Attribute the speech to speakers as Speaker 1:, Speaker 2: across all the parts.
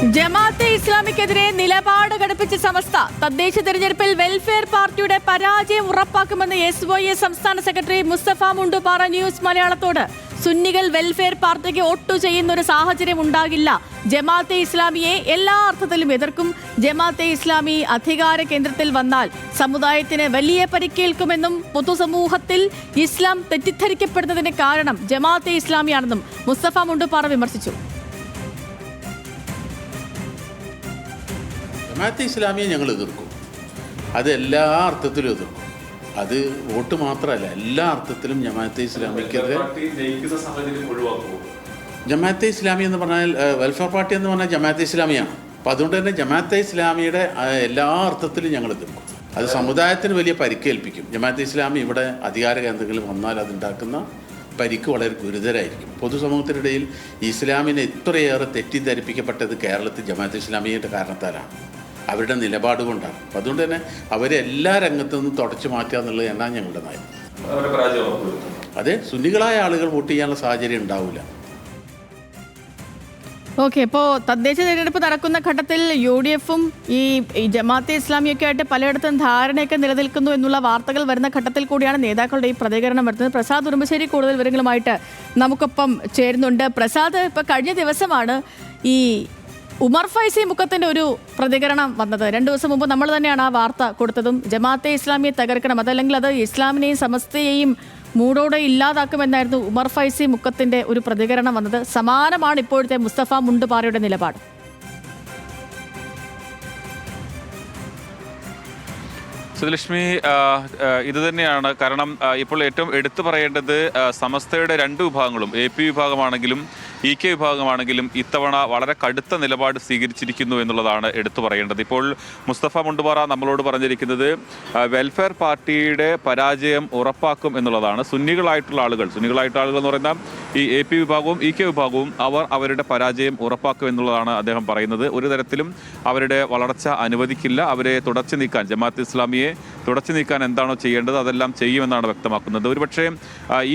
Speaker 1: ജമാഅത്തെ ഇസ്ലാമിക്കെതിരെ നിലപാട് ഘടിപ്പിച്ച സമസ്ത തദ്ദേശ തെരഞ്ഞെടുപ്പിൽ വെൽഫെയർ പാർട്ടിയുടെ പരാജയം ഉറപ്പാക്കുമെന്ന് എസ് വൈ എ സംസ്ഥാന സെക്രട്ടറി മുസ്തഫ മുണ്ടുപാറ ന്യൂസ് മലയാളത്തോട് സുന്നികൾ വെൽഫെയർ പാർട്ടിക്ക് ഒട്ടു ചെയ്യുന്ന ഒരു സാഹചര്യം ഉണ്ടാകില്ല. ജമാഅത്തെ ഇസ്ലാമിയെ എല്ലാ അർത്ഥത്തിലും എതിർക്കും. ജമാഅത്തെ ഇസ്ലാമി അധികാര കേന്ദ്രത്തിൽ വന്നാൽ സമുദായത്തിന് വലിയ പരിക്കേൽക്കുമെന്നും പൊതുസമൂഹത്തിൽ ഇസ്ലാം തെറ്റിദ്ധരിക്കപ്പെടുന്നതിന് കാരണം ജമാഅത്തെ ഇസ്ലാമിയാണെന്നും മുസ്തഫ മുണ്ടുപാറ വിമർശിച്ചു.
Speaker 2: ജമാഅത്തെ ഇസ്ലാമിയെ ഞങ്ങൾ എതിർക്കും. അത് എല്ലാ അർത്ഥത്തിലും എതിർക്കും. അത് വോട്ട് മാത്രമല്ല എല്ലാ അർത്ഥത്തിലും ജമാഅത്തെ ഇസ്ലാമിക്കെതിരെ ജമാഅത്തെ ഇസ്ലാമി എന്ന് പറഞ്ഞാൽ വെൽഫെയർ പാർട്ടി എന്ന് പറഞ്ഞാൽ ജമാഅത്തെ ഇസ്ലാമിയാണ്. അപ്പോൾ അതുകൊണ്ട് തന്നെ ജമാഅത്തെ ഇസ്ലാമിയുടെ എല്ലാ അർത്ഥത്തിലും ഞങ്ങൾ എതിർക്കും. അത് സമുദായത്തിന് വലിയ പരിക്കേൽപ്പിക്കും ജമാഅത്തെ ഇസ്ലാമി ഇവിടെ അധികാര കേന്ദ്രങ്ങളിൽ വന്നാൽ അതുണ്ടാക്കുന്ന പരിക്ക് വളരെ ഗുരുതരായിരിക്കും. പൊതുസമൂഹത്തിനിടയിൽ ഇസ്ലാമിനെ ഇത്രയേറെ തെറ്റിദ്ധരിപ്പിക്കപ്പെട്ടത് കേരളത്തിൽ ജമാഅത്തെ ഇസ്ലാമിയുടെ കാരണത്താലാണ്. അവരുടെ നിലപാട് കൊണ്ടാണ്. അപ്പം അതുകൊണ്ട് തന്നെ അവരെ എല്ലാ രംഗത്തു നിന്നും തുടച്ചു മാറ്റുക എന്നുള്ളത് എന്നാണ് ഞങ്ങളുടെ നയം. അതെ സുന്നികളായ ആളുകൾ വോട്ട് ചെയ്യാനുള്ള സാഹചര്യം ഉണ്ടാവില്ല.
Speaker 1: ഓക്കെ ഇപ്പോൾ തദ്ദേശ തിരഞ്ഞെടുപ്പ് നടക്കുന്ന ഘട്ടത്തിൽ യു ഡി എഫും ഈ ഈ ജമാഅത്തെ ഇസ്ലാമിയൊക്കെ ആയിട്ട് പലയിടത്തും ധാരണയൊക്കെ നിലനിൽക്കുന്നു എന്നുള്ള വാർത്തകൾ വരുന്ന ഘട്ടത്തിൽ കൂടിയാണ് നേതാക്കളുടെ ഈ പ്രതികരണം വരുന്നത്. പ്രസാദ് ഉറുമ്പശ്ശേരി കൂടുതൽ വിവരങ്ങളുമായിട്ട് നമുക്കൊപ്പം ചേരുന്നുണ്ട്. പ്രസാദ് ഇപ്പോൾ കഴിഞ്ഞ ദിവസമാണ് ഈ ഉമർ ഫൈസി മുക്കത്തിന്റെ ഒരു പ്രതികരണം വന്നത്. രണ്ടു ദിവസം മുമ്പ് നമ്മൾ തന്നെയാണ് ആ വാർത്ത കൊടുത്തതും. ജമാഅത്തെ ഇസ്ലാമിയെ തകർക്കണം അതല്ലെങ്കിൽ അത് ഇസ്ലാമിനെയും സമസ്തയെയും മൂടോടെ ഇല്ലാതാക്കുമെന്നായിരുന്നു ഉമർ ഫൈസി മുക്കത്തിന്റെ ഒരു പ്രതികരണം വന്നത്. സമാനമാണ് ഇപ്പോഴത്തെ മുസ്തഫ മുണ്ടുപാറയുടെ നിലപാട്.
Speaker 3: സുലക്ഷ്മി ഇത് തന്നെയാണ്. കാരണം ഇപ്പോൾ ഏറ്റവും എടുത്തു പറയേണ്ടത് സമസ്തയുടെ രണ്ട് വിഭാഗങ്ങളും എ പി വിഭാഗമാണെങ്കിലും ഇ കെ വിഭാഗമാണെങ്കിലും ഇത്തവണ വളരെ കടുത്ത നിലപാട് സ്വീകരിച്ചിരിക്കുന്നു എന്നുള്ളതാണ് എടുത്തു പറയേണ്ടത്. ഇപ്പോൾ മുസ്തഫ മുണ്ടുപാറ നമ്മളോട് പറഞ്ഞിരിക്കുന്നത് വെൽഫെയർ പാർട്ടിയുടെ പരാജയം ഉറപ്പാക്കും എന്നുള്ളതാണ്. സുന്നികളായിട്ടുള്ള ആളുകൾ സുന്നികളായിട്ടുള്ള ആളുകൾ എന്ന് പറയുന്ന ഈ എ പി വിഭാഗവും ഇ കെ വിഭാഗവും അവർ അവരുടെ പരാജയം ഉറപ്പാക്കും എന്നുള്ളതാണ് അദ്ദേഹം പറയുന്നത്. ഒരു തരത്തിലും അവരുടെ വളർച്ച അനുവദിക്കില്ല. അവരെ തുടച്ചു നീക്കാൻ ജമാഅത്ത് ഇസ്ലാമിയെ തുടച്ചു നീക്കാൻ എന്താണോ ചെയ്യേണ്ടത് അതെല്ലാം ചെയ്യുമെന്നാണ് വ്യക്തമാക്കുന്നത്. ഒരുപക്ഷെ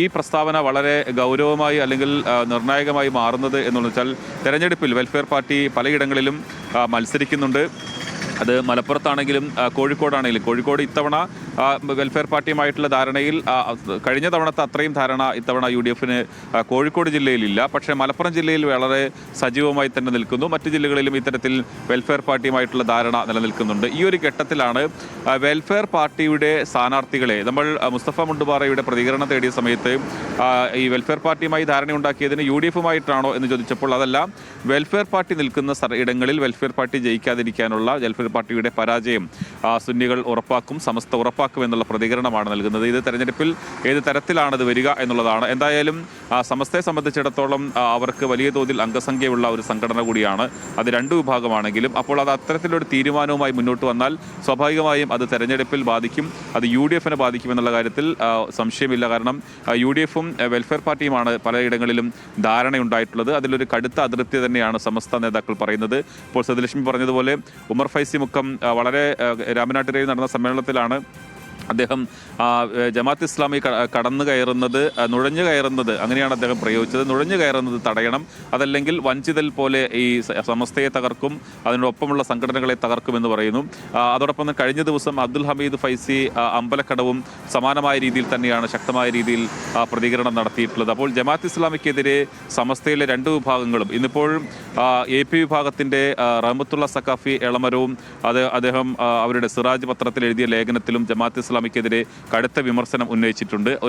Speaker 3: ഈ പ്രസ്താവന വളരെ ഗൗരവമായി അല്ലെങ്കിൽ നിർണായകമായി മാറുന്നത് എന്ന് വെച്ചാൽ തെരഞ്ഞെടുപ്പിൽ വെൽഫെയർ പാർട്ടി പലയിടങ്ങളിലും മത്സരിക്കുന്നുണ്ട്. അത് മലപ്പുറത്താണെങ്കിലും കോഴിക്കോടാണെങ്കിലും. കോഴിക്കോട് ഇത്തവണ വെൽഫെയർ പാർട്ടിയുമായിട്ടുള്ള ധാരണയിൽ കഴിഞ്ഞ തവണത്തെ അത്രയും ധാരണ ഇത്തവണ യു ഡി എഫിന് കോഴിക്കോട് ജില്ലയിലില്ല. പക്ഷേ മലപ്പുറം ജില്ലയിൽ വളരെ സജീവമായി തന്നെ നിൽക്കുന്നു. മറ്റു ജില്ലകളിലും ഇത്തരത്തിൽ വെൽഫെയർ പാർട്ടിയുമായിട്ടുള്ള ധാരണ നിലനിൽക്കുന്നുണ്ട്. ഈ ഒരു ഘട്ടത്തിലാണ് വെൽഫെയർ പാർട്ടിയുടെ സ്ഥാനാർത്ഥികളെ നമ്മൾ മുസ്തഫ മുണ്ടുപാറയുടെ പ്രതികരണം തേടിയ സമയത്ത് ഈ വെൽഫെയർ പാർട്ടിയുമായി ധാരണയുണ്ടാക്കിയതിന് യു ഡി എഫുമായിട്ടാണോ എന്ന് ചോദിച്ചപ്പോൾ അതല്ല. വെൽഫെയർ പാർട്ടി നിൽക്കുന്ന ഇടങ്ങളിൽ വെൽഫെയർ പാർട്ടി ജയിക്കാതിരിക്കാനുള്ള വെൽഫെയർ പാർട്ടിയുടെ പരാജയം സുന്നികൾ ഉറപ്പാക്കും സമസ്ത ഉറപ്പാക്കും. എന്നുള്ള പ്രതികരണമാണ് നൽകുന്നത്. ഇത് തെരഞ്ഞെടുപ്പിൽ ഏത് തരത്തിലാണത് വരിക എന്നുള്ളതാണ്. എന്തായാലും സമസ്തയെ സംബന്ധിച്ചിടത്തോളം അവർക്ക് വലിയ തോതിൽ അംഗസംഖ്യയുള്ള ഒരു സംഘടന കൂടിയാണ്. അത് രണ്ട് വിഭാഗമാണെങ്കിലും അപ്പോൾ അത് അത്തരത്തിലൊരു തീരുമാനവുമായി മുന്നോട്ട് വന്നാൽ സ്വാഭാവികമായും അത് തെരഞ്ഞെടുപ്പിൽ ബാധിക്കും. അത് യു ഡി എഫിനെ ബാധിക്കും എന്നുള്ള കാര്യത്തിൽ സംശയമില്ല. കാരണം യു ഡി എഫും വെൽഫെയർ പാർട്ടിയുമാണ് പലയിടങ്ങളിലും ധാരണയുണ്ടായിട്ടുള്ളത്. അതിലൊരു കടുത്ത അതൃപ്തി തന്നെയാണ് സമസ്ത നേതാക്കൾ പറയുന്നത്. ഇപ്പോൾ സതിലക്ഷ്മി പറഞ്ഞതുപോലെ ഉമർ ഫൈസി മുക്കം വളരെ രാമനാട്ടുകരയിൽ നടന്ന സമ്മേളനത്തിലാണ് അദ്ദേഹം ജമാഅത്ത് ഇസ്ലാമി കടന്നു കയറുന്നത് നുഴഞ്ഞു കയറുന്നത് അങ്ങനെയാണ് അദ്ദേഹം പ്രയോഗിച്ചത്. നുഴഞ്ഞു കയറുന്നത് തടയണം. അതല്ലെങ്കിൽ വഞ്ചിതൽ പോലെ ഈ സമസ്തയെ തകർക്കും അതിനൊപ്പമുള്ള സംഘടനകളെ തകർക്കുമെന്ന് പറയുന്നു. അതോടൊപ്പം കഴിഞ്ഞ ദിവസം അബ്ദുൽ ഹമീദ് ഫൈസി അമ്പലക്കടവും സമാനമായ രീതിയിൽ തന്നെയാണ് ശക്തമായ രീതിയിൽ പ്രതികരണം നടത്തിയിട്ടുള്ളത്. അപ്പോൾ ജമാഅത്ത് ഇസ്ലാമിക്കെതിരെ സമസ്തയിലെ രണ്ട് വിഭാഗങ്ങളും ഇന്നിപ്പോൾ എ പി വിഭാഗത്തിന്റെ റഹമത്തുള്ള സക്കാഫി എളമരവും അത് അദ്ദേഹം അവരുടെ സിറാജ് പത്രത്തിൽ എഴുതിയ ലേഖനത്തിലും ജമാഅത്ത് ഇസ്ലാമിക്കെതിരെ കടുത്ത വിമർശനം ഉന്നയിച്ചിട്ടുണ്ട്.